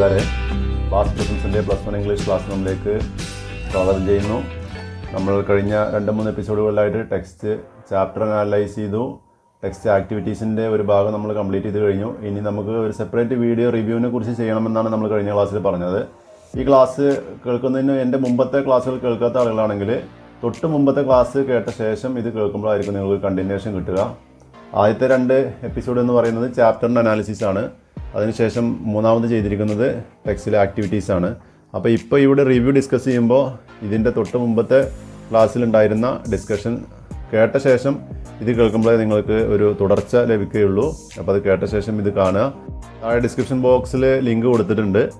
കൂട്ടുകാരെ ബാസ് പ്രസൻസിന്റെ പ്ലസ് വൺ ഇംഗ്ലീഷ് ക്ലാസ് റൂമിലേക്ക് സ്വാഗതം ചെയ്യുന്നു. നമ്മൾ കഴിഞ്ഞ രണ്ട് മൂന്ന് എപ്പിസോഡുകളിലായിട്ട് ടെക്സ്റ്റ് ചാപ്റ്റർ അനലൈസ് ചെയ്തു. ടെക്സ്റ്റ് ആക്ടിവിറ്റീസിന്റെ ഒരു ഭാഗം നമ്മൾ കംപ്ലീറ്റ് ചെയ്ത് കഴിഞ്ഞു. ഇനി നമുക്ക് ഒരു സെപ്പറേറ്റ് വീഡിയോ റിവ്യൂവിനെ കുറിച്ച് ചെയ്യണമെന്നാണ് നമ്മൾ കഴിഞ്ഞ ക്ലാസ്സിൽ പറഞ്ഞത്. ഈ ക്ലാസ് കേൾക്കുന്നതിന് എന്റെ മുമ്പത്തെ ക്ലാസ്സുകൾ കേൾക്കാത്ത ആളുകളാണെങ്കിൽ തൊട്ട് മുമ്പത്തെ ക്ലാസ് കേട്ട ശേഷം ഇത് കേൾക്കുമ്പോഴായിരിക്കും നിങ്ങൾക്ക് കണ്ടിന്യൂഷൻ കിട്ടുക. ആദ്യത്തെ രണ്ട് എപ്പിസോഡ് എന്ന് പറയുന്നത് ചാപ്റ്ററിന്റെ അനാലിസിസ് ആണ്. അതിനുശേഷം മൂന്നാമത് ചെയ്തിരിക്കുന്നത് ടെക്സ്റ്റിലെ ആക്ടിവിറ്റീസ് ആണ്. അപ്പോൾ ഇപ്പോൾ ഇവിടെ റിവ്യൂ ഡിസ്കസ് ചെയ്യുമ്പോൾ ഇതിന്റെ തൊട്ട് മുമ്പത്തെ ക്ലാസ്സിലുണ്ടായിരുന്ന ഡിസ്കഷൻ കേട്ട ശേഷം ഇത് കേൾക്കുമ്പോഴേ നിങ്ങൾക്ക് ഒരു തുടർച്ച ലഭിക്കുകയുള്ളൂ. അപ്പോൾ അത് കേട്ട ശേഷം ഇത് കാണുക. താഴെ ഡിസ്ക്രിപ്ഷൻ ബോക്സിൽ ലിങ്ക് കൊടുത്തിട്ടുണ്ട്.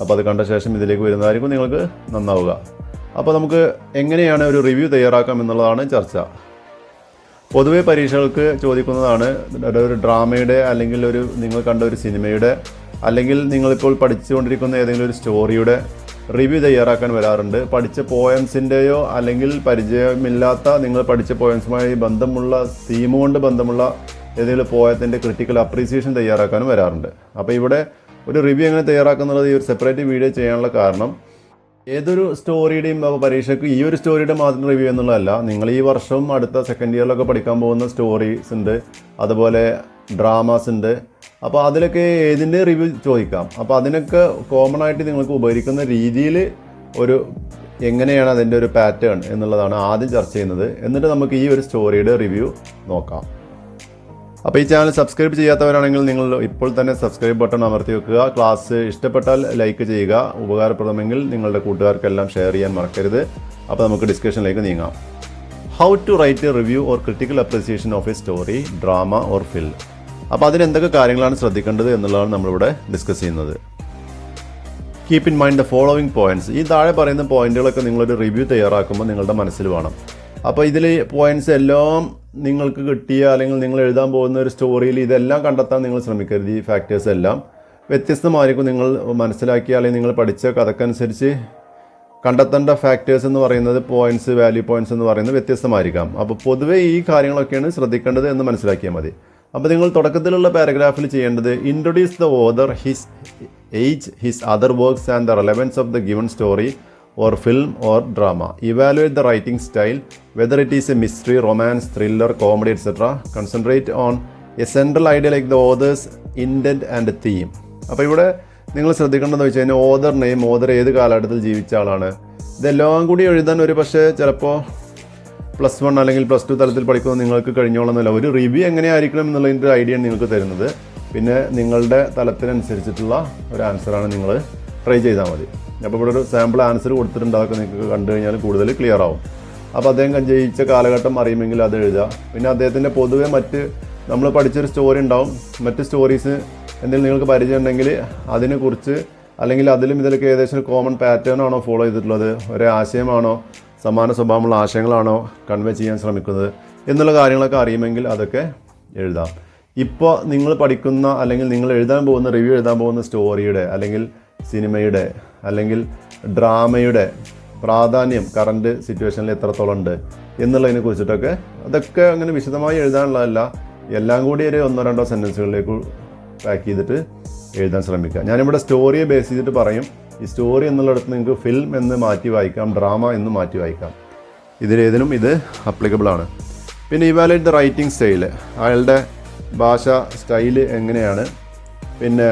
അപ്പോൾ അത് കണ്ട ശേഷം ഇതിലേക്ക് വരുന്നതായിരിക്കും നിങ്ങൾക്ക് നന്നാവുക. അപ്പോൾ നമുക്ക് എങ്ങനെയാണ് ഒരു റിവ്യൂ തയ്യാറാക്കാം എന്നുള്ളതാണ് ചർച്ച. പൊതുവെ പരീക്ഷകൾക്ക് ചോദിക്കുന്നതാണ് ഒരു ഡ്രാമയുടെ അല്ലെങ്കിൽ ഒരു നിങ്ങൾ കണ്ട ഒരു സിനിമയുടെ അല്ലെങ്കിൽ നിങ്ങളിപ്പോൾ പഠിച്ചുകൊണ്ടിരിക്കുന്ന ഏതെങ്കിലും ഒരു സ്റ്റോറിയുടെ റിവ്യൂ തയ്യാറാക്കാൻ വരാറുണ്ട്. പഠിച്ച പോയംസിന്റെയോ അല്ലെങ്കിൽ പരിചയമില്ലാത്ത നിങ്ങൾ പഠിച്ച പോയംസുമായി ബന്ധമുള്ള തീം കൊണ്ട് ബന്ധമുള്ള ഏതെങ്കിലും പോയത്തിന്റെ ക്രിട്ടിക്കൽ അപ്രീസിയേഷൻ തയ്യാറാക്കാനും വരാറുണ്ട്. അപ്പോൾ ഇവിടെ ഒരു റിവ്യൂ എങ്ങനെ തയ്യാറാക്കുന്നുള്ളത് ഈ ഒരു സെപ്പറേറ്റ് വീഡിയോ ചെയ്യാനുള്ള കാരണം ഏതൊരു സ്റ്റോറിയുടെയും പരീക്ഷയ്ക്ക് ഈ ഒരു സ്റ്റോറിയുടെ മാത്രം റിവ്യൂ എന്നുള്ളതല്ല. നിങ്ങൾ ഈ വർഷം അടുത്ത സെക്കൻഡ് ഇയറിലൊക്കെ പഠിക്കാൻ പോകുന്ന സ്റ്റോറീസ് ഉണ്ട്. അതുപോലെ ഡ്രാമാസ് ഉണ്ട്. അപ്പോൾ അതിലൊക്കെ ഏതിന്റെ റിവ്യൂ ചോദിക്കാം. അപ്പോൾ അതിനൊക്കെ കോമൺ ആയിട്ട് നിങ്ങൾക്ക് ഉപകരിക്കുന്ന രീതിയിൽ ഒരു എങ്ങനെയാണ് അതിന്റെ ഒരു പാറ്റേൺ എന്നുള്ളതാണ് ആദ്യം ചർച്ച ചെയ്യുന്നത്. എന്നിട്ട് നമുക്ക് ഈ ഒരു സ്റ്റോറിയുടെ റിവ്യൂ നോക്കാം. അപ്പോൾ ഈ ചാനൽ സബ്സ്ക്രൈബ് ചെയ്യാത്തവരാണെങ്കിൽ നിങ്ങൾ ഇപ്പോൾ തന്നെ സബ്സ്ക്രൈബ് ബട്ടൺ അമർത്തി വെക്കുക. ക്ലാസ് ഇഷ്ടപ്പെട്ടാൽ ലൈക്ക് ചെയ്യുക. ഉപകാരപ്രദമെങ്കിൽ നിങ്ങളുടെ കൂട്ടുകാർക്കെല്ലാം ഷെയർ ചെയ്യാൻ മറക്കരുത്. അപ്പോൾ നമുക്ക് ഡിസ്കഷനിലേക്ക് നീങ്ങാം. How to write a review or critical appreciation of a story drama or film അപ്പോൾ അതിന് എന്തൊക്കെ കാര്യങ്ങളാണ് ശ്രദ്ധിക്കേണ്ടത് എന്നുള്ളതാണ് നമ്മളിവിടെ ഡിസ്കസ് ചെയ്യുന്നത്. Keep in mind the following points ഈ താഴെ പറയുന്ന പോയിന്റുകളൊക്കെ നിങ്ങളൊരു റിവ്യൂ തയ്യാറാക്കുമ്പോൾ നിങ്ങളുടെ മനസ്സിൽ വേണം. അപ്പോൾ ഇതിൽ പോയിന്റ്സ് എല്ലാം നിങ്ങൾക്ക് കിട്ടിയ അല്ലെങ്കിൽ നിങ്ങൾ എഴുതാൻ പോകുന്ന ഒരു സ്റ്റോറിയിൽ ഇതെല്ലാം കണ്ടെത്താൻ നിങ്ങൾ ശ്രമിക്കരുത് ഈ ഫാക്ടേഴ്സ് എല്ലാം. വ്യത്യസ്തമായിരിക്കും നിങ്ങൾ മനസ്സിലാക്കിയ അല്ലെങ്കിൽ നിങ്ങൾ പഠിച്ച കഥക്കനുസരിച്ച് കണ്ടെത്തേണ്ട ഫാക്ടേഴ്സ് എന്ന് പറയുന്നത് പോയിന്റ്സ് വാല്യൂ പോയിന്റ്സ് എന്ന് പറയുന്നത് വ്യത്യസ്തമായിരിക്കാം. അപ്പോൾ പൊതുവേ ഈ കാര്യങ്ങളൊക്കെയാണ് ശ്രദ്ധിക്കേണ്ടത് എന്ന് മനസ്സിലാക്കിയാൽ മതി. അപ്പോൾ നിങ്ങൾ തുടക്കത്തിലുള്ള പാരഗ്രാഫിൽ ചെയ്യേണ്ടത് introduce the author his age his other works and the relevance of the given story or film or drama evaluate the writing style whether it is a mystery romance thriller comedy etcetera concentrate on a central idea like the author's intent and theme അപ്പോൾ ഇവിടെ നിങ്ങൾ ശ്രദ്ധിക്കേണ്ടതെന്ന് വെച്ച് കഴിഞ്ഞാൽ author name author ഏത് കാലഘട്ടത്തിൽ ജീവിച്ച ആളാണ്. ഇതെല്ലാം കൂടി എഴുതാൻ ഒരു പക്ഷേ ചിലപ്പോൾ പ്ലസ് വൺ അല്ലെങ്കിൽ പ്ലസ് ടു തലത്തിൽ പഠിക്കുന്ന നിങ്ങൾക്ക് കഴിഞ്ഞോളന്നില്ല. ഒരു റിവ്യൂ എങ്ങനെയായിരിക്കണം എന്നുള്ളതിന്റെ ഒരു ഐഡിയ നിങ്ങൾക്ക് തരുന്നത്. പിന്നെ നിങ്ങളുടെ തലത്തിനനുസരിച്ചിട്ടുള്ള ഒരു ആൻസറാണ് നിങ്ങൾ ട്രൈ ചെയ്താൽ മതി. അപ്പോൾ ഇവിടെ ഒരു സാമ്പിൾ ആൻസർ കൊടുത്തിട്ടുണ്ട് അതൊക്കെ നിങ്ങൾക്ക് കണ്ടു കഴിഞ്ഞാൽ കൂടുതൽ ക്ലിയർ ആവും. അപ്പോൾ അദ്ദേഹം ജയിച്ച കാലഘട്ടം അറിയുമെങ്കിൽ അത് എഴുതാം പിന്നെ അദ്ദേഹത്തിന്റെ പൊതുവെ മറ്റ് നമ്മൾ പഠിച്ചൊരു സ്റ്റോറി ഉണ്ടാവും. മറ്റ് സ്റ്റോറീസ് എന്തെങ്കിലും നിങ്ങൾക്ക് പരിചയം ഉണ്ടെങ്കിൽ അതിനെക്കുറിച്ച് അല്ലെങ്കിൽ അതിലും ഇതിലൊക്കെ ഏകദേശം ഒരു കോമൺ പാറ്റേൺ ആണോ ഫോളോ ചെയ്തിട്ടുള്ളത്? ഒരേ ആശയമാണോ? സമാന സ്വഭാവമുള്ള ആശയങ്ങളാണോ കൺവേ ചെയ്യാൻ ശ്രമിക്കുന്നത്? എന്നുള്ള കാര്യങ്ങളൊക്കെ അറിയുമെങ്കിൽ അതൊക്കെ എഴുതാം. ഇപ്പോൾ നിങ്ങൾ പഠിക്കുന്ന അല്ലെങ്കിൽ നിങ്ങൾ എഴുതാൻ പോകുന്ന റിവ്യൂ എഴുതാൻ പോകുന്ന സ്റ്റോറിയുടെ അല്ലെങ്കിൽ സിനിമയുടെ അല്ലെങ്കിൽ ഡ്രാമയുടെ പ്രാധാന്യം കറണ്ട് സിറ്റുവേഷനിൽ എത്രത്തോളം ഉണ്ട് എന്നുള്ളതിനെ കുറിച്ചിട്ടൊക്കെ അതൊക്കെ അങ്ങനെ വിശദമായി എഴുതാനുള്ളതല്ല. എല്ലാം കൂടി ഒരു ഒന്നോ രണ്ടോ സെന്റൻസുകളിലേക്ക് പാക്ക് ചെയ്തിട്ട് എഴുതാൻ ശ്രമിക്കുക ഞാനിവിടെ സ്റ്റോറിയെ ബേസ് ചെയ്തിട്ട് പറയും. ഈ സ്റ്റോറി എന്നുള്ളിടത്ത് നിങ്ങൾക്ക് ഫിലിം എന്ന് മാറ്റി വായിക്കാം ഡ്രാമ എന്ന് മാറ്റി വായിക്കാം. ഇതിലേതിനും ഇത് അപ്ലിക്കബിൾ ആണ്. പിന്നെ ഇവാലുവേറ്റ് ദ റൈറ്റിംഗ് സ്റ്റൈൽ അയാളുടെ ഭാഷ സ്റ്റൈൽ എങ്ങനെയാണ്? പിന്നെ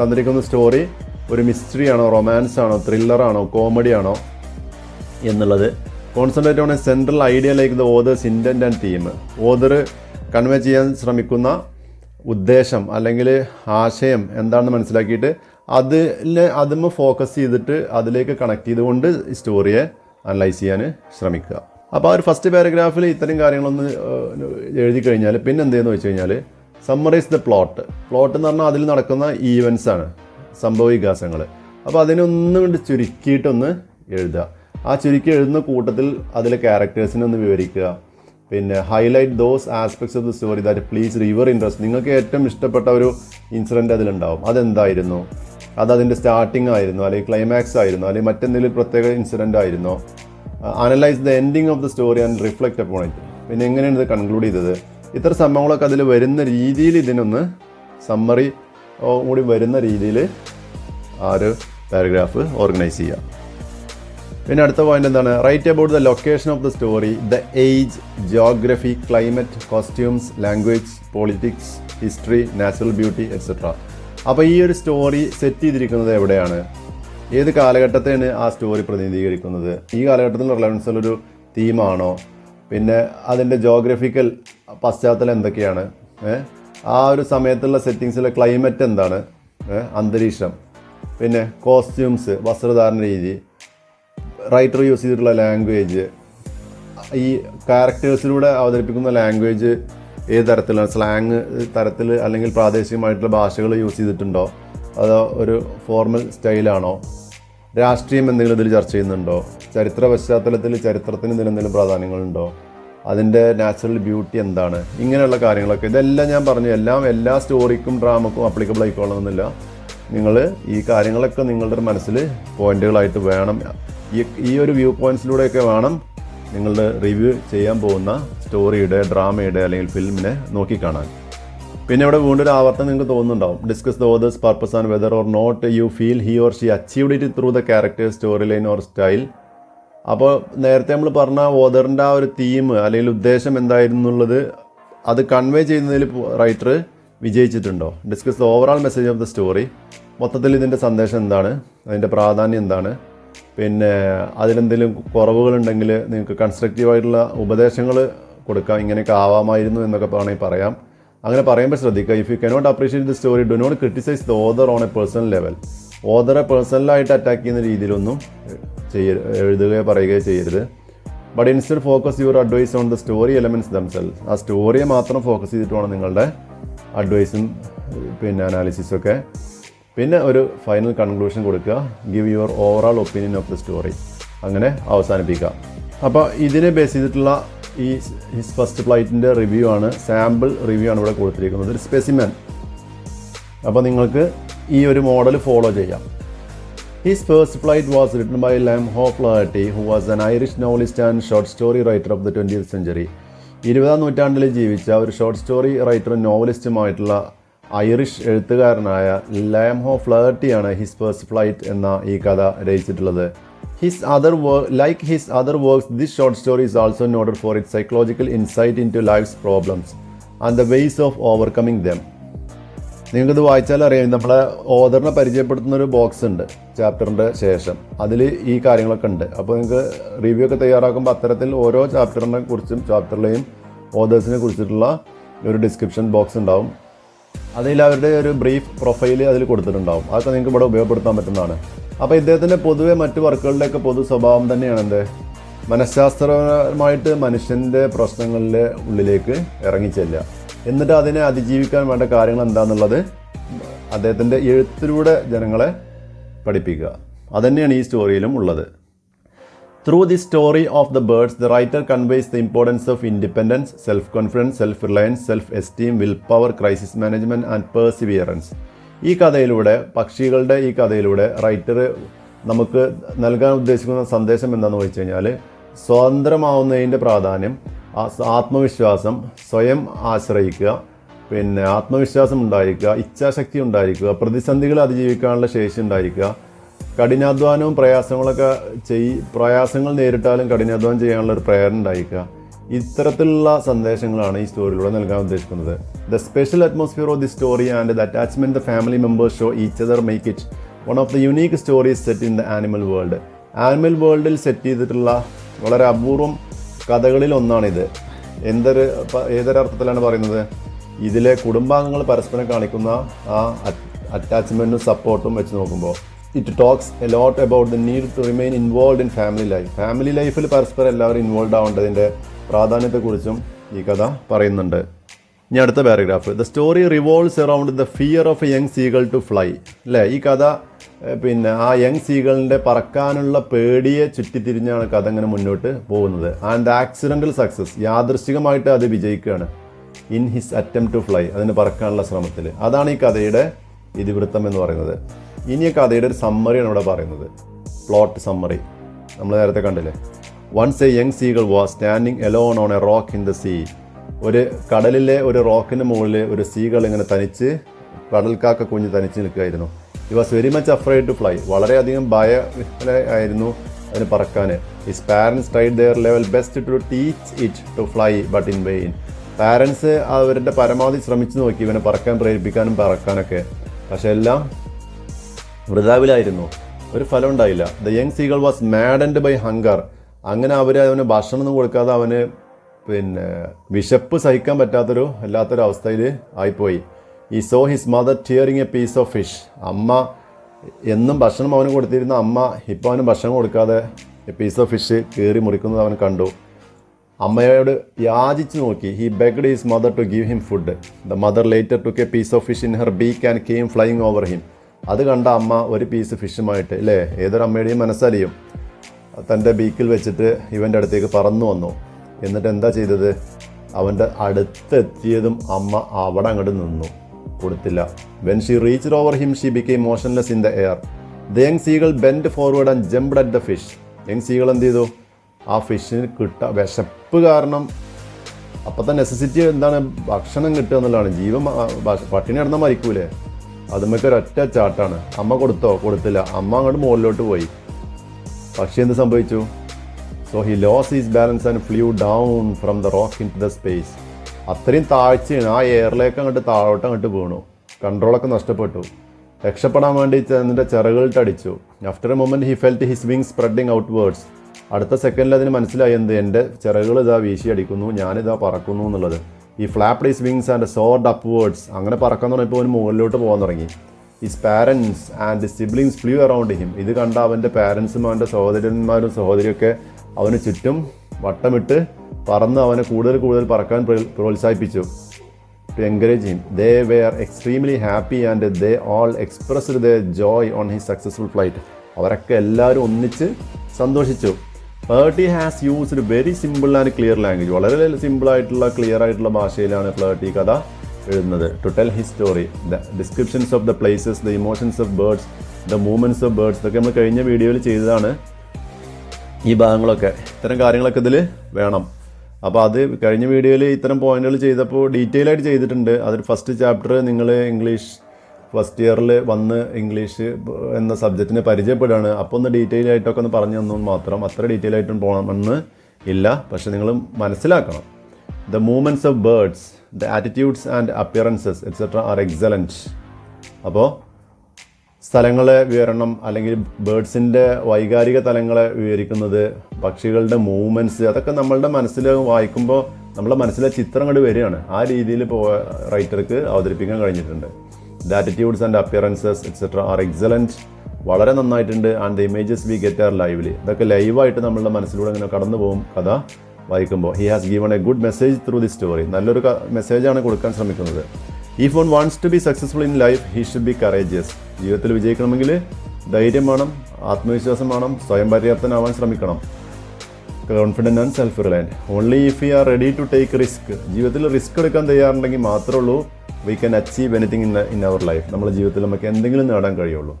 തന്നിരിക്കുന്ന സ്റ്റോറി ഒരു മിസ്റ്ററി ആണോ റൊമാൻസ് ആണോ ത്രില്ലറാണോ കോമഡി ആണോ എന്നുള്ളത് concentrate on a central idea like the author's intent and theme. Author convey ചെയ്യാൻ ശ്രമിക്കുന്ന ഉദ്ദേശം അല്ലെങ്കിൽ ആശയം എന്താണെന്ന് മനസ്സിലാക്കിയിട്ട് അതിൽ അതും ഫോക്കസ് ചെയ്തിട്ട് അതിലേക്ക് കണക്ട് ചെയ്തുകൊണ്ട് സ്റ്റോറിയെ അനലൈസ് ചെയ്യാൻ ശ്രമിക്കുക. അപ്പോൾ ആ ഒരു ഫസ്റ്റ് പാരഗ്രാഫിൽ ഇത്തരം കാര്യങ്ങളൊന്ന് എഴുതി കഴിഞ്ഞാൽ പിന്നെ എന്തെന്ന് വെച്ച് കഴിഞ്ഞാൽ സമ്മറൈസ് ദ പ്ലോട്ട് പ്ലോട്ട് എന്ന് പറഞ്ഞാൽ അതിൽ നടക്കുന്ന ഈവൻസ് ആണ്. സംഭവ വികാസങ്ങൾ അപ്പോൾ അതിനൊന്നും കൊണ്ട് ചുരുക്കിയിട്ടൊന്ന് എഴുതുക. ആ ചുരുക്കി എഴുതുന്ന കൂട്ടത്തിൽ അതിലെ ക്യാരക്ടേഴ്സിനെ ഒന്ന് വിവരിക്കുക. പിന്നെ highlight those aspects of the story that please river interest നിങ്ങൾക്ക് ഏറ്റവും ഇഷ്ടപ്പെട്ട ഒരു ഇൻസിഡന്റ് അതിലുണ്ടാവും. അതെന്തായിരുന്നു? അത് അതിന്റെ സ്റ്റാർട്ടിംഗ് ആയിരുന്നു അല്ലെങ്കിൽ ക്ലൈമാക്സ് ആയിരുന്നു അല്ലെങ്കിൽ മറ്റെന്തെങ്കിലും പ്രത്യേക ഇൻസിഡന്റ് ആയിരുന്നോ. Analyse the ending of the story and reflect upon it പിന്നെ എങ്ങനെയാണ് ഇത് കൺക്ലൂഡ് ചെയ്തത്? ഇത്ര സംഭവങ്ങളൊക്കെ അതിൽ വരുന്ന രീതിയിൽ ഇതിനൊന്ന് സമ്മറി കൂടി വരുന്ന രീതിയിൽ ആ ഒരു പാരഗ്രാഫ് ഓർഗനൈസ് ചെയ്യുക പിന്നെ അടുത്ത പോയിന്റ് എന്താണ്? Write about the location of the story the age geography climate costumes language politics history natural beauty etcetera അപ്പോൾ ഈ ഒരു സ്റ്റോറി സെറ്റ് ചെയ്തിരിക്കുന്നത് എവിടെയാണ്? ഏത് കാലഘട്ടത്തെയാണ് ആ സ്റ്റോറി പ്രതിനിധീകരിക്കുന്നത്? ഈ കാലഘട്ടത്തിൽ റിലവൻസ് ഉള്ളൊരു തീമാണോ പിന്നെ അതിന്റെ ജോഗ്രഫിക്കൽ പശ്ചാത്തലം എന്തൊക്കെയാണ്? ആ ഒരു സമയത്തുള്ള സെറ്റിങ്സിലെ ക്ലൈമറ്റ് എന്താണ്? അന്തരീക്ഷം. പിന്നെ കോസ്റ്റ്യൂംസ് വസ്ത്രധാരണ രീതി റൈറ്റർ യൂസ് ചെയ്തിട്ടുള്ള ലാംഗ്വേജ് ഈ ക്യാരക്ടേഴ്സിലൂടെ അവതരിപ്പിക്കുന്ന ലാംഗ്വേജ് ഏത് തരത്തിലാണ്? സ്ലാങ് തരത്തിൽ അല്ലെങ്കിൽ പ്രാദേശികമായിട്ടുള്ള ഭാഷകൾ യൂസ് ചെയ്തിട്ടുണ്ടോ? അതോ ഒരു ഫോർമൽ സ്റ്റൈലാണോ? രാഷ്ട്രീയം എന്തെങ്കിലും ഇതിൽ ചർച്ച ചെയ്യുന്നുണ്ടോ? ചരിത്ര പശ്ചാത്തലത്തിൽ ചരിത്രത്തിന് ഇതിലെന്തെങ്കിലും പ്രാധാന്യങ്ങളുണ്ടോ? അതിന്റെ നാച്ചുറൽ ബ്യൂട്ടി എന്താണ്? ഇങ്ങനെയുള്ള കാര്യങ്ങളൊക്കെ. ഇതെല്ലാം ഞാൻ പറഞ്ഞു. എല്ലാം എല്ലാ സ്റ്റോറിക്കും ഡ്രാമക്കും അപ്ലിക്കബിൾ ആയിക്കോളണമെന്നില്ല നിങ്ങൾ ഈ കാര്യങ്ങളൊക്കെ നിങ്ങളുടെ മനസ്സിൽ പോയിന്റുകളായിട്ട് വേണം. ഈ ഈ ഒരു വ്യൂ പോയിന്റ്സിലൂടെയൊക്കെ വേണം നിങ്ങളുടെ റിവ്യൂ ചെയ്യാൻ പോകുന്ന സ്റ്റോറിയുടെ ഡ്രാമയുടെ അല്ലെങ്കിൽ ഫിലിമിനെ നോക്കിക്കാണാൻ. പിന്നെ ഇവിടെ വീണ്ടും ഒരു ആവർത്തനം നിങ്ങൾക്ക് തോന്നുന്നുണ്ടാവും. Discuss the author's purpose and whether or not you feel he or she achieved it through the character story line or style അപ്പോൾ നേരത്തെ നമ്മൾ പറഞ്ഞ ഓദറിന്റെ ആ ഒരു തീം അല്ലെങ്കിൽ ഉദ്ദേശം എന്തായിരുന്നു എന്നുള്ളത് അത് കൺവേ ചെയ്യുന്നതിൽ writer വിജയിച്ചിട്ടുണ്ടോ? Discuss the overall message of the story മൊത്തത്തിൽ ഇതിന്റെ സന്ദേശം എന്താണ്? അതിന്റെ പ്രാധാന്യം എന്താണ്? പിന്നെ അതിലെന്തെങ്കിലും കുറവുകളുണ്ടെങ്കിൽ നിങ്ങൾക്ക് കൺസ്ട്രക്റ്റീവായിട്ടുള്ള ഉപദേശങ്ങൾ കൊടുക്കാം. ഇങ്ങനെയൊക്കെ ആവാമായിരുന്നു എന്നൊക്കെ വേണമെങ്കിൽ പറയാം. അങ്ങനെ പറയുമ്പോൾ ശ്രദ്ധിക്കുക. If you cannot appreciate the story do not criticise the author on a personal level ഓദറെ പേഴ്സണലായിട്ട് അറ്റാക്ക് ചെയ്യുന്ന രീതിയിലൊന്നും ചെയ്യ എഴുതുകയോ പറയുകയോ ചെയ്യരുത്. But instead focus your advice on the story elements themselves ആ സ്റ്റോറിയെ മാത്രം ഫോക്കസ് ചെയ്തിട്ട് വേണം നിങ്ങളുടെ അഡ്വൈസും പിന്നെ അനാലിസിസും ഒക്കെ. പിന്നെ ഒരു ഫൈനൽ കൺക്ലൂഷൻ കൊടുക്കുക. Give your overall opinion of the story അങ്ങനെ അവസാനിപ്പിക്കുക. അപ്പോൾ ഇതിനെ ബേസ് ചെയ്തിട്ടുള്ള ഈ ഹിസ് ഫസ്റ്റ് ഫ്ലൈറ്റിന്റെ റിവ്യൂ ആണ് സാമ്പിൾ റിവ്യൂ ആണ് ഇവിടെ കൊടുത്തിരിക്കുന്നത്. ഒരു സ്പെസിമെൻ അപ്പോൾ നിങ്ങൾക്ക് ഈ ഒരു മോഡൽ ഫോളോ ചെയ്യാം. His first flight was written by O'Flaherty who was an Irish novelist and short story writer of the twenty century ഇരുപതാം നൂറ്റാണ്ടിൽ ജീവിച്ച ഒരു ഷോർട്ട് സ്റ്റോറി റൈറ്ററും നോവലിസ്റ്റുമായിട്ടുള്ള ഐറിഷ് എഴുത്തുകാരനായ ലാം ഹോ ഫ്ലേർട്ടിയാണ് ഹിസ് ഫേഴ്സ് ഫ്ലൈറ്റ് എന്ന ഈ കഥ രചിച്ചിട്ടുള്ളത്. His other work like his other works this short story is also noted for it psychological insight into life's problems and the ways of overcoming them നിങ്ങൾക്കിത് വായിച്ചാൽ അറിയാം. നമ്മളെ ഓദറിനെ പരിചയപ്പെടുത്തുന്ന ഒരു ബോക്സ് ഉണ്ട്. ചാപ്റ്ററിന്റെ ശേഷം. അതിൽ ഈ കാര്യങ്ങളൊക്കെ ഉണ്ട്. അപ്പോൾ നിങ്ങൾക്ക് റിവ്യൂ ഒക്കെ തയ്യാറാക്കുമ്പോൾ അത്തരത്തിൽ ഓരോ ചാപ്റ്ററിനെ കുറിച്ചും ചാപ്റ്ററിലെയും ഓതേഴ്സിനെ കുറിച്ചിട്ടുള്ള ഒരു ഡിസ്ക്രിപ്ഷൻ ബോക്സ് ഉണ്ടാവും. അതിൽ അവരുടെ ഒരു ബ്രീഫ് പ്രൊഫൈൽ അതിൽ കൊടുത്തിട്ടുണ്ടാവും. അതൊക്കെ നിങ്ങൾക്ക് ഇവിടെ ഉപയോഗപ്പെടുത്താൻ പറ്റുന്നതാണ്. അപ്പോൾ ഇദ്ദേഹത്തിന്റെ പൊതുവെ മറ്റു വർക്കുകളുടെയൊക്കെ പൊതു സ്വഭാവം തന്നെയാണ് എന്ത്? മനഃശാസ്ത്രപരമായിട്ട് മനുഷ്യന്റെ പ്രശ്നങ്ങളിലെ ഉള്ളിലേക്ക് ഇറങ്ങിച്ചെല്ലുക. എന്നിട്ട് അതിനെ അതിജീവിക്കാൻ വേണ്ട കാര്യങ്ങൾ എന്താണെന്നുള്ളത് അദ്ദേഹത്തിന്റെ എഴുത്തിലൂടെ ജനങ്ങളെ പഠിപ്പിക്കുക. അതുതന്നെയാണ് ഈ സ്റ്റോറിയിലും ഉള്ളത്. Through the story of the birds the writer conveys the importance of independence self confidence self reliance self esteem will power crisis management and perseverance ഈ കഥയിലൂടെ പക്ഷികളുടെ ഈ കഥയിലൂടെ റൈറ്റർ നമുക്ക് നൽകാൻ ഉദ്ദേശിക്കുന്ന സന്ദേശം എന്താണെന്ന് വെച്ച് കഴിഞ്ഞാൽ സ്വതന്ത്രമാവുന്നതിന്റെ പ്രാധാന്യം ആത്മവിശ്വാസം സ്വയം ആശ്രയിക്കുക പിന്നെ ആത്മവിശ്വാസം ഉണ്ടായിരിക്കുക ഇച്ഛാശക്തി ഉണ്ടായിരിക്കുക പ്രതിസന്ധികളെ അതിജീവിക്കാനുള്ള ശേഷി ഉണ്ടായിരിക്കുക കഠിനാധ്വാനവും പ്രയാസങ്ങളൊക്കെ ചെയ് പ്രയാസങ്ങൾ നേരിട്ടാലും കഠിനാധ്വാനം ചെയ്യാനുള്ള ഒരു പ്രേരണ ഉണ്ടായിരിക്കുക. ഇത്തരത്തിലുള്ള സന്ദേശങ്ങളാണ് ഈ സ്റ്റോറിയിലൂടെ നൽകാൻ ഉദ്ദേശിക്കുന്നത്. The special atmosphere of the story and the attachment the family members show each other make it one of the unique stories set in the animal world animal വേൾഡിൽ സെറ്റ് ചെയ്തിട്ടുള്ള വളരെ അപൂർവം കഥകളിൽ ഒന്നാണിത് എന്തൊരു ഏതൊരു ഏതൊരർത്ഥത്തിലാണ് പറയുന്നത്? ഇതിലെ കുടുംബാംഗങ്ങൾ പരസ്പരം കാണിക്കുന്ന ആ അറ്റാച്ച്മെന്റും സപ്പോർട്ടും വെച്ച് നോക്കുമ്പോൾ it talks a lot about the need to remain involve in family life family ലൈഫിൽ പരസ്പരം എല്ലാവരും ഇൻവോൾവ് ആവേണ്ടതിന്റെ പ്രാധാന്യത്തെക്കുറിച്ചും ഈ കഥ പറയുന്നുണ്ട്. ഇനി അടുത്ത paragraph the story revolves around the fear of a young seagull to fly അല്ലേ ഈ കഥ പിന്നെ ആ യങ് സീകളിന്റെ പറക്കാനുള്ള പേടിയെ ചുറ്റിത്തിരിഞ്ഞാണ് കഥ അങ്ങനെ മുന്നോട്ട് പോകുന്നത്. ആൻഡ് ആക്സിഡന്റൽ സക്സസ് യാദൃശികമായിട്ട് അത് വിജയിക്കുകയാണ്. In his attempt to fly അതിന് പറക്കാനുള്ള ശ്രമത്തിൽ. അതാണ് ഈ കഥയുടെ ഇതിവൃത്തം എന്ന് പറയുന്നത്. ഇനി ഈ കഥയുടെ ഒരു സമ്മറിയാണ് ഇവിടെ പറയുന്നത്. പ്ലോട്ട് സമ്മറി നമ്മൾ നേരത്തെ കണ്ടില്ലേ? Once a young seagull was standing alone on a rock in the sea ഒരു കടലിലെ ഒരു റോക്കിന് മുകളിൽ ഒരു സീകൾ ഇങ്ങനെ തനിച്ച് കടൽക്കാക്ക കുഞ്ഞ് തനിച്ച് നിൽക്കുകയായിരുന്നു. He was very much afraid to fly വളരെയധികം ഭയ ആയിരുന്നു അതിന് പറക്കാൻ. His parents tried their level best to teach it to fly but in vain parents അവരുടെ പരമാവധി ശ്രമിച്ചു നോക്കി ഇവനെ പറക്കാൻ പ്രേരിപ്പിക്കാനും പറക്കാനൊക്കെ. പക്ഷെ എല്ലാം വൃതാവിലായിരുന്നു. ഒരു ഫലം ഉണ്ടായില്ല. The young seagull was maddened by hunger അങ്ങനെ അവർ അവന് ഭക്ഷണമൊന്നും കൊടുക്കാതെ അവന് പിന്നെ വിശപ്പ് സഹിക്കാൻ പറ്റാത്തൊരു അല്ലാത്തൊരു അവസ്ഥയിൽ ആയിപ്പോയി. ഈ so his mother tearing a piece of fish അമ്മ എന്നും ഭക്ഷണം അവന് കൊടുത്തിരുന്ന. അമ്മ ഇപ്പോൾ അവന് ഭക്ഷണം കൊടുക്കാതെ എ പീസ് ഓഫ് ഫിഷ് കീറി മുറിക്കുന്നത് അവൻ കണ്ടു. അമ്മയോട് യാചിച്ചു നോക്കി. He begged his mother to give him food the mother later took piece of fish in her beak and came flying over him അത് കണ്ട അമ്മ ഒരു പീസ് ഫിഷുമായിട്ട് അല്ലേ ഏതൊരു അമ്മയുടെയും മനസ്സറിയും. തന്റെ ബീക്കിൽ വെച്ചിട്ട് ഇവന്റെ അടുത്തേക്ക് പറന്നു വന്നു. എന്നിട്ട് എന്താ ചെയ്തത്? അവന്റെ അടുത്തെത്തിയതും അമ്മ അവിടെ അങ്ങോട്ട് നിന്നു. കൊടുത്തില്ല. When she reach over him she became motionless in the air the young seagull bend forward and jumped at the fish young seagull എന്ത് ചെയ്തു? ആ ഫിഷിന് കിട്ട വിശപ്പ് കാരണം അപ്പോഴത്തെ നെസസിറ്റി എന്താണ്? ഭക്ഷണം കിട്ടുക എന്നുള്ളതാണ്. ജീവൻ പട്ടിണി കിടന്നാൽ മരിക്കൂലേ? അതുമ്മക്ക് ഒരൊറ്റ ചാട്ടാണ്. അമ്മ കൊടുത്തോ? കൊടുത്തില്ല. അമ്മ അങ്ങോട്ട് മുകളിലോട്ട് പോയി. പക്ഷേ എന്ത് സംഭവിച്ചു? So he lost his balance and flew down from the rock into the space അത്രയും താഴ്ചയാണ്. ആ എയറിലേക്ക് അങ്ങോട്ട് താഴോട്ട് അങ്ങോട്ട് വീണു. കൺട്രോളൊക്കെ നഷ്ടപ്പെട്ടു. രക്ഷപ്പെടാൻ വേണ്ടി ചെന്നിന്റെ ചിറകുകളിട്ട് അടിച്ചു. After a moment he felt his wing spreading outwards അടുത്ത സെക്കൻഡിൽ അതിന് മനസ്സിലായി എന്ത് എന്റെ ചിറകുകൾ ഇതാ വീശി അടിക്കുന്നു ഞാനിതാ പറക്കുന്നു എന്നുള്ളത്. ഈ flapped his wings and soared upwards അങ്ങനെ പറക്കാൻ തുടങ്ങിയപ്പോൾ അവന് മുകളിലോട്ട് പോകാൻ തുടങ്ങി. His parents and siblings flew around him ഇത് കണ്ട അവന്റെ പാരൻസും അവന്റെ സഹോദരന്മാരും സഹോദരിയൊക്കെ അവന് ചുറ്റും വട്ടമിട്ട് പറന്ന് അവനെ കൂടുതൽ കൂടുതൽ പറക്കാൻ പ്രോത്സാഹിപ്പിച്ചു പ്രോത്സാഹിപ്പിച്ചു. Encourage him they were extremely happy and they all express the joy on his successful flight അവരൊക്കെ എല്ലാവരും ഒന്നിച്ച് സന്തോഷിച്ചു. Flaherty has used very simple and clear language വളരെ സിമ്പിൾ ആയിട്ടുള്ള ക്ലിയർ ആയിട്ടുള്ള ഭാഷയിലാണ് ഫ്ലേർട്ടി കഥ എഴുതുന്നത്. To tell his story the descriptions of the places the emotions of birds the movements of birds ഇതൊക്കെ നമ്മൾ കഴിഞ്ഞ വീഡിയോയിൽ ചെയ്തതാണ്. ഈ ഭാഗങ്ങളൊക്കെ. ഇത്തരം കാര്യങ്ങളൊക്കെ ഇതിൽ വേണം. അപ്പോൾ അത് കഴിഞ്ഞ വീഡിയോയിൽ ഇത്തരം പോയിന്റുകൾ ചെയ്തപ്പോൾ ഡീറ്റെയിൽ ആയിട്ട് ചെയ്തിട്ടുണ്ട്. അതിൽ ഫസ്റ്റ് ചാപ്റ്റർ നിങ്ങൾ ഇംഗ്ലീഷ് ഫസ്റ്റ് ഇയറിൽ വന്ന് ഇംഗ്ലീഷ് എന്ന സബ്ജക്റ്റിനെ പരിചയപ്പെടുകയാണ്. അപ്പോൾ ഒന്ന് ഡീറ്റെയിൽ ആയിട്ടൊക്കെ ഒന്ന് പറഞ്ഞു തന്നു മാത്രം. അത്ര ഡീറ്റെയിൽ ആയിട്ടും പോകണമെന്ന് ഇല്ല. പക്ഷേ നിങ്ങൾ മനസ്സിലാക്കണം. The movements of birds the attitudes and appearances etcetera are excellent അപ്പോൾ സ്ഥലങ്ങളെ വിവരണം അല്ലെങ്കിൽ ബേഡ്സിന്റെ വൈകാരിക തലങ്ങളെ വിവരിക്കുന്നത് പക്ഷികളുടെ മൂവ്മെന്റ്സ് അതൊക്കെ നമ്മളുടെ മനസ്സിൽ വായിക്കുമ്പോൾ നമ്മുടെ മനസ്സിലെ ചിത്രം കണ്ട് വരികയാണ്. ആ രീതിയിൽ ഇപ്പോൾ റൈറ്റർക്ക് അവതരിപ്പിക്കാൻ കഴിഞ്ഞിട്ടുണ്ട്. The attitudes and appearances etcetera are excellent വളരെ നന്നായിട്ടുണ്ട്. And the images we get are lively ഇതൊക്കെ ലൈവായിട്ട് നമ്മളുടെ മനസ്സിലൂടെ ഇങ്ങനെ കടന്നു പോകും കഥ വായിക്കുമ്പോൾ. He has given a good message through the story നല്ലൊരു മെസ്സേജാണ് കൊടുക്കാൻ ശ്രമിക്കുന്നത്. If one wants to be successful in life he should be courageous ജീവിതത്തിൽ വിജയിക്കണമെങ്കിൽ ധൈര്യം വേണം ആത്മവിശ്വാസം വേണം സ്വയം പര്യാപ്തനാവാൻ ശ്രമിക്കണം. Confident and self reliant only if you are ready to take risk ജീവിതത്തിൽ റിസ്ക് എടുക്കാൻ തയ്യാറുണ്ടെങ്കിൽ മാത്രമേ ഉള്ളൂ we can achieve anything in in our life നമ്മുടെ ജീവിതത്തിൽ നമുക്ക് എന്തെങ്കിലും നേടാൻ കഴിയുള്ളൂ.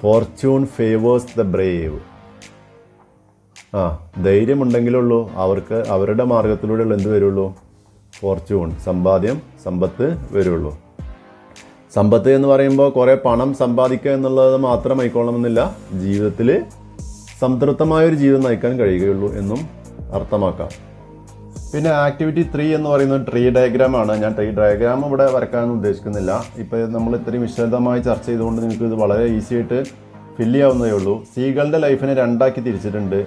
ഫോർച്യൂൺ ഫേവേഴ്സ് ദ ബ്രേവ് ആ ധൈര്യമുണ്ടെങ്കിലുള്ളൂ അവർക്ക് അവരുടെ മാർഗത്തിലൂടെയുള്ള എന്ത് വരുള്ളൂ? ഫോർച്യൂൺ സമ്പാദ്യം സമ്പത്ത് വരുള്ളൂ. സമ്പത്ത് എന്ന് പറയുമ്പോൾ കുറേ പണം സമ്പാദിക്കുക എന്നുള്ളത് മാത്രം ആയിക്കോളണമെന്നില്ല ജീവിതത്തിൽ സംതൃപ്തമായ ഒരു ജീവിതം നയിക്കാൻ കഴിയുകയുള്ളൂ എന്നും അർത്ഥമാക്കാം. പിന്നെ ആക്ടിവിറ്റി ത്രീ എന്ന് പറയുന്നത് ട്രീ ഡയഗ്രാം ആണ്. ഞാൻ ട്രീ ഡയഗ്രാം ഇവിടെ വരക്കാൻ ഉദ്ദേശിക്കുന്നില്ല. ഇപ്പോൾ നമ്മൾ ഇത്രയും വിശദമായി ചർച്ച ചെയ്തുകൊണ്ട് നിങ്ങൾക്ക് ഇത് വളരെ ഈസി ആയിട്ട് ഫില്ല് ചെയ്യാവുന്നതേ ഉള്ളൂ. സീകളുടെ ലൈഫിനെ രണ്ടാക്കി തിരിച്ചിട്ടുണ്ട്.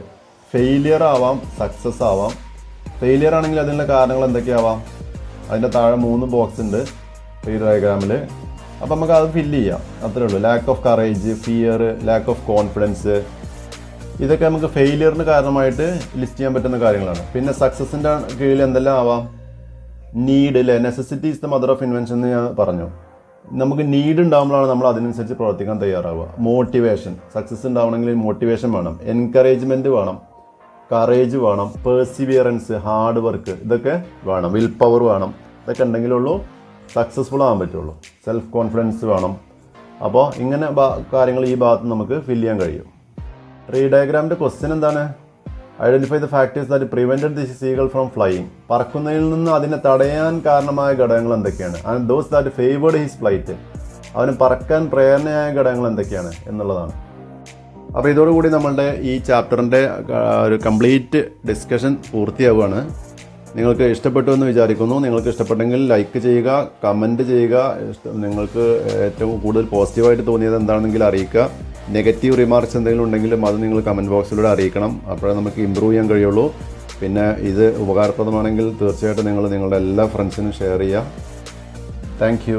ഫെയിലിയർ ആവാം സക്സസ് ആവാം. ഫെയിലിയർ ആണെങ്കിൽ അതിനുള്ള കാരണങ്ങൾ എന്തൊക്കെയാവാം? അതിന്റെ താഴെ മൂന്ന് ബോക്സ് ഉണ്ട്. ഈ ഡയഗ്രാമിൽ അപ്പം നമുക്ക് അത് ഫില്ല് ചെയ്യാം. അത്രേ ഉള്ളൂ. Lack of courage fear lack of confidence ഇതൊക്കെ നമുക്ക് ഫെയിലിയറിന് കാരണമായിട്ട് ലിസ്റ്റ് ചെയ്യാൻ പറ്റുന്ന കാര്യങ്ങളാണ്. പിന്നെ സക്സസിന്റെ കീഴിൽ എന്തെല്ലാം ആവാം? നീഡ് അല്ലേ necessity is the mother of invention എന്ന് ഞാൻ പറഞ്ഞു. നമുക്ക് നീഡ് ഉണ്ടാകുമ്പോഴാണ് നമ്മൾ അതിനനുസരിച്ച് പ്രവർത്തിക്കാൻ തയ്യാറാവുക. മോട്ടിവേഷൻ സക്സസ് ഉണ്ടാവണമെങ്കിൽ മോട്ടിവേഷൻ വേണം. എൻകറേജ്മെന്റ് വേണം. കറേജ് വേണം പേഴ്സിവിയറൻസ് ഹാർഡ് വർക്ക് ഇതൊക്കെ വേണം വിൽ പവർ വേണം ഇതൊക്കെ ഉണ്ടെങ്കിലുള്ളൂ സക്സസ്ഫുൾ ആകാൻ പറ്റുള്ളൂ സെൽഫ് കോൺഫിഡൻസ് വേണം. അപ്പോൾ ഇങ്ങനെ കാര്യങ്ങൾ ഈ ഭാഗത്ത് നമുക്ക് ഫില്ല് ചെയ്യാൻ കഴിയും. ട്രീ ഡയഗ്രാമിന്റെ ക്വസ്റ്റ്യൻ എന്താണ്? Identify the factors that prevented the seagull from flying പറക്കുന്നതിൽ നിന്ന് അതിനെ തടയാൻ കാരണമായ ഘടകങ്ങൾ എന്തൊക്കെയാണ്? And those that favoured his flight അവന് പറക്കാൻ പ്രേരണയായ ഘടകങ്ങൾ എന്തൊക്കെയാണ്? എന്നുള്ളതാണ്. അപ്പോൾ ഇതോടുകൂടി നമ്മളുടെ ഈ ചാപ്റ്ററിന്റെ ഒരു കംപ്ലീറ്റ് ഡിസ്കഷൻ പൂർത്തിയാവുകയാണ്. നിങ്ങൾക്ക് ഇഷ്ടപ്പെട്ടു എന്ന് വിചാരിക്കുന്നു. നിങ്ങൾക്ക് ഇഷ്ടപ്പെട്ടെങ്കിൽ ലൈക്ക് ചെയ്യുക കമന്റ് ചെയ്യുക. നിങ്ങൾക്ക് ഏറ്റവും കൂടുതൽ പോസിറ്റീവായിട്ട് തോന്നിയത് എന്താണെന്നെങ്കിൽ അറിയിക്കുക. നെഗറ്റീവ് റിമാർക്സ് എന്തെങ്കിലും ഉണ്ടെങ്കിലും അത് നിങ്ങൾ കമന്റ് ബോക്സിലൂടെ അറിയിക്കണം. അപ്പോഴേ നമുക്ക് ഇമ്പ്രൂവ് ചെയ്യാൻ കഴിയുള്ളൂ. പിന്നെ ഇത് ഉപകാരപ്രദമാണെങ്കിൽ തീർച്ചയായിട്ടും നിങ്ങൾ നിങ്ങളുടെ എല്ലാ ഫ്രണ്ട്സിനും ഷെയർ ചെയ്യുക. താങ്ക്